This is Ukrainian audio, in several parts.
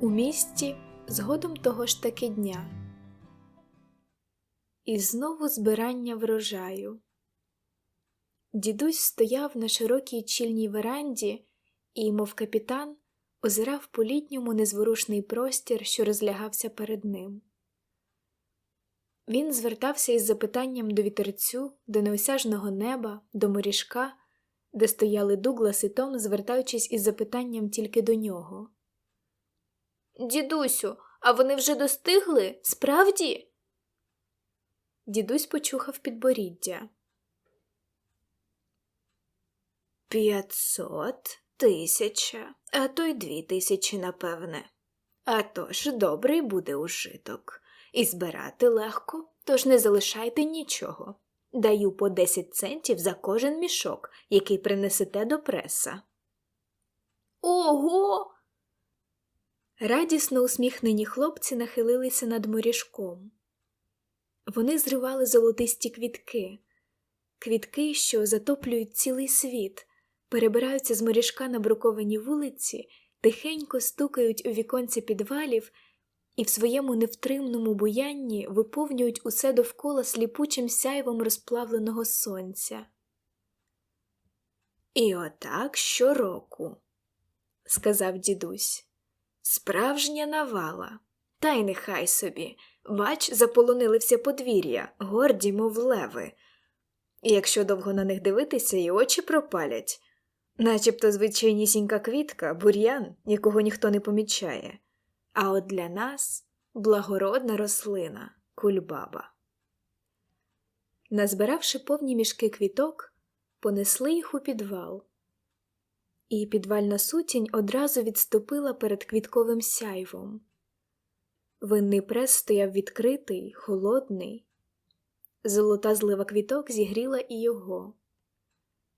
У місті згодом того ж таки дня. І знову збирання врожаю. Дідусь стояв на широкій чільній веранді і, мов капітан, озирав по літньому незворушний простір, що розлягався перед ним. Він звертався із запитанням до вітерцю, до неосяжного неба, до моріжка, де стояли Дуглас і Том, звертаючись із запитанням тільки до нього. Дідусю, а вони вже достигли? Справді? Дідусь почухав підборіддя. П'ятсот, тисяча, а то й дві тисячі, напевне. А тож добрий буде ужиток. І збирати легко, тож не залишайте нічого. Даю по 10 центів за кожен мішок, який принесете до преса. Ого. Радісно усміхнені хлопці нахилилися над моріжком. Вони зривали золотисті квітки, квітки, що затоплюють цілий світ, перебираються з моріжка на бруковані вулиці, тихенько стукають у віконці підвалів і в своєму невтримному буянні виповнюють усе довкола сліпучим сяйвом розплавленого сонця. І отак щороку, сказав дідусь. Справжня навала. Та й нехай собі, бач, заполонили все подвір'я, горді, мов леви. І якщо довго на них дивитися, і очі пропалять, начебто звичайнісінька квітка, бур'ян, якого ніхто не помічає. А от для нас благородна рослина, кульбаба. Назбиравши повні мішки квіток, понесли їх у підвал. І підвальна сутінь одразу відступила перед квітковим сяйвом. Винний прес стояв відкритий, холодний. Золота злива квіток зігріла і його.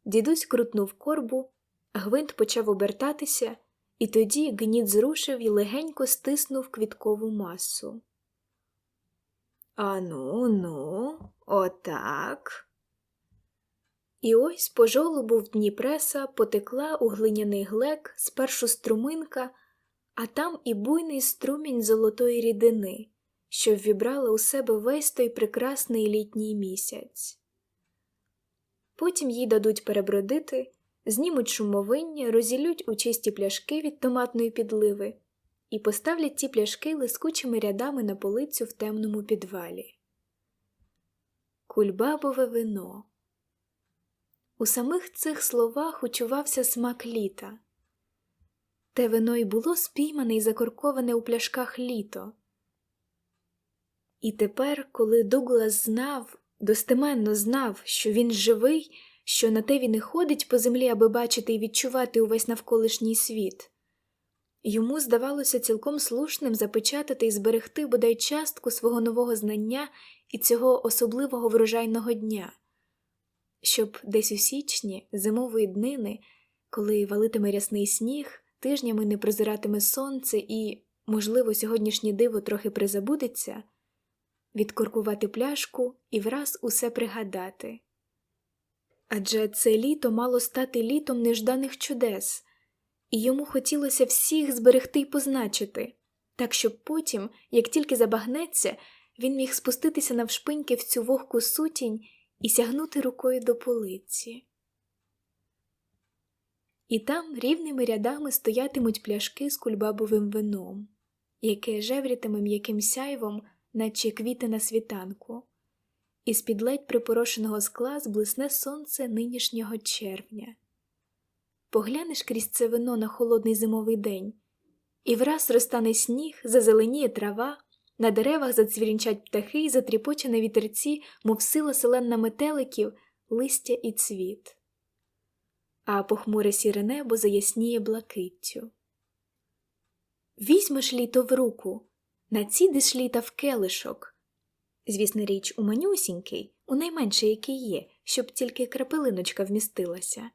Дідусь крутнув корбу, гвинт почав обертатися, і тоді гніт зрушив і легенько стиснув квіткову масу. Ану, ну, отак. І ось по жолобу в дні преса потекла у глиняний глек спершу струминка, а там і буйний струмінь золотої рідини, що ввібрала у себе весь той прекрасний літній місяць. Потім їй дадуть перебродити, знімуть шумовиння, розілють у чисті пляшки від томатної підливи і поставлять ті пляшки лискучими рядами на полицю в темному підвалі. Кульбабове вино. У самих цих словах учувався смак літа. Те вино й було спіймане і закорковане у пляшках літо. І тепер, коли Дуглас знав, достеменно знав, що він живий, що на те він і ходить по землі, аби бачити і відчувати увесь навколишній світ, йому здавалося цілком слушним запечатати і зберегти бодай частку свого нового знання і цього особливого врожайного дня щоб десь у січні, зимової днини, коли валитиме рясний сніг, тижнями не прозиратиме сонце і, можливо, сьогоднішнє диво трохи призабудеться, відкоркувати пляшку і враз усе пригадати. Адже це літо мало стати літом нежданих чудес, і йому хотілося всіх зберегти й позначити, так щоб потім, як тільки забагнеться, він міг спуститися навшпиньки в цю вогку сутінь і сягнути рукою до полиці. І там рівними рядами стоятимуть пляшки з кульбабовим вином, яке жеврітиме м'яким сяйвом, наче квіти на світанку, і з під ледь припорошеного скла зблисне сонце нинішнього червня. Поглянеш крізь це вино на холодний зимовий день, і враз розтане сніг, зазеленіє трава, на деревах зацвірінчать птахи і затріпоче на вітерці, мов сила селенна метеликів, листя і цвіт. А похмуре сіре небо заясніє блакиттю. Візьмеш літо в руку, націдиш літа в келишок. Звісна річ, у манюсінький, у найменший, який є, щоб тільки крапелиночка вмістилася.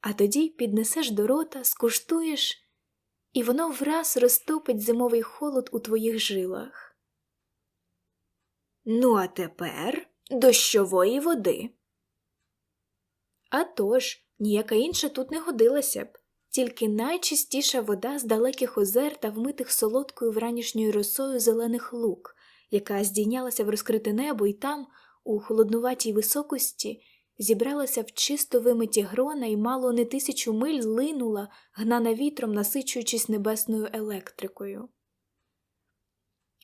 А тоді піднесеш до рота, скуштуєш і воно враз розтопить зимовий холод у твоїх жилах. Ну, а тепер дощової води. А тож, ніяка інша тут не годилася б, тільки найчистіша вода з далеких озер та вмитих солодкою вранішньою росою зелених лук, яка здійнялася в розкрите небо і там, у холоднуватій високості, зібралася в чисто вимиті грона і мало не тисячу миль линула, гнана вітром, насичуючись небесною електрикою.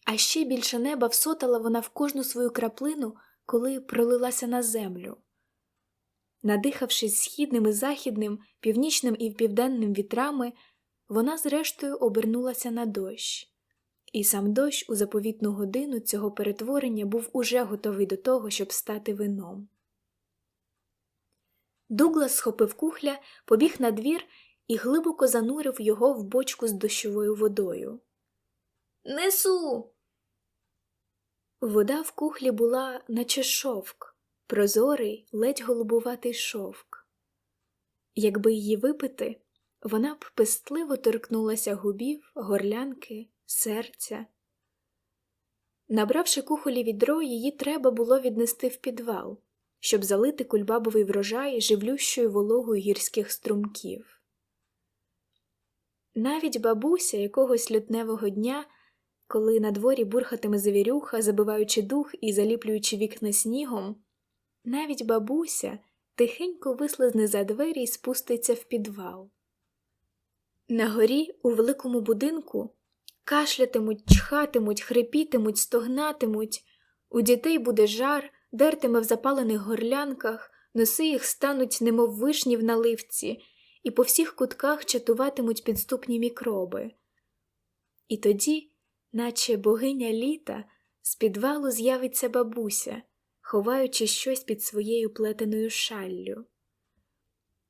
А ще більше неба всотала вона в кожну свою краплину, коли пролилася на землю. Надихавшись східним і західним, північним і південним вітрами, вона зрештою обернулася на дощ. І сам дощ у заповітну годину цього перетворення був уже готовий до того, щоб стати вином. Дуглас схопив кухля, побіг на двір і глибоко занурив його в бочку з дощовою водою. Несу. Вода в кухлі була, наче шовк, прозорий, ледь голубуватий шовк. Якби її випити, вона б пестливо торкнулася губів, горлянки, серця. Набравши кухолі відро, її треба було віднести в підвал, щоб залити кульбабовий врожай живлющою вологою гірських струмків. Навіть бабуся якогось лютневого дня коли на дворі бурхатиме завірюха, забиваючи дух і заліплюючи вікна снігом, навіть бабуся тихенько вислизне за двері і спуститься в підвал. На горі, у великому будинку, кашлятимуть, чхатимуть, хрипітимуть, стогнатимуть, у дітей буде жар, дертиме в запалених горлянках, носи їх стануть, немов вишні в наливці, і по всіх кутках чатуватимуть підступні мікроби. І тоді наче богиня літа, з підвалу з'явиться бабуся, ховаючи щось під своєю плетеною шаллю.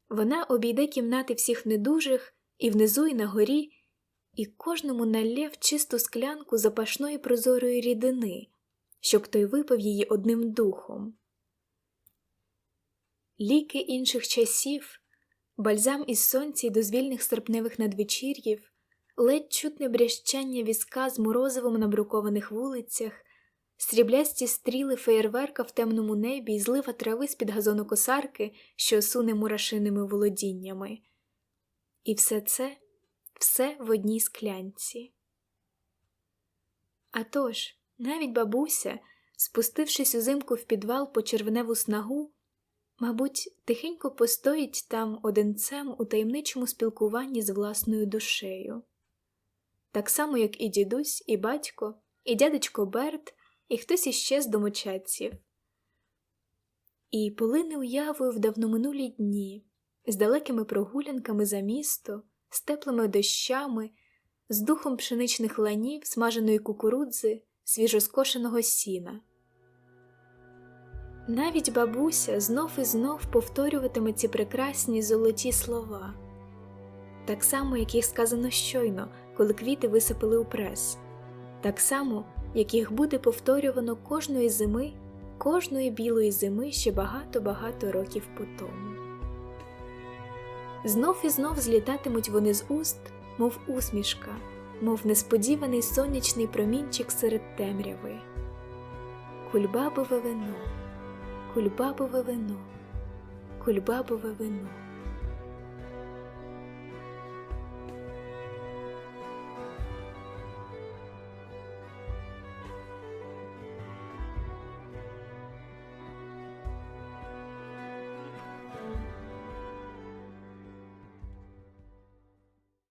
Вона обійде кімнати всіх недужих і внизу, і на горі, і кожному налє в чисту склянку запашної прозорої рідини, щоб той випив її одним духом. Ліки інших часів, бальзам із сонця й дозвільних серпневих надвечір'їв ледь чутне брящання візка з морозивом на брукованих вулицях, сріблясті стріли феєрверка в темному небі і злива трави з під газонокосарки, що суне мурашиними володіннями. І все це все в одній склянці. А тож, навіть бабуся, спустившись узимку в підвал по червневу снагу, мабуть, тихенько постоїть там одинцем у таємничому спілкуванні з власною душею так само, як і дідусь, і батько, і дядечко Берт, і хтось іще з домочадців. І полине уявою в давноминулі дні, з далекими прогулянками за місто, з теплими дощами, з духом пшеничних ланів, смаженої кукурудзи, свіжоскошеного сіна. Навіть бабуся знов і знов повторюватиме ці прекрасні золоті слова, так само, як їх сказано щойно, коли квіти висипали у прес, так само, як їх буде повторювано кожної зими, кожної білої зими ще багато-багато років по тому. Знов і знов злітатимуть вони з уст, мов усмішка, мов несподіваний сонячний промінчик серед темряви. Кульбабове вино, кульбабове вино, кульбабове вино.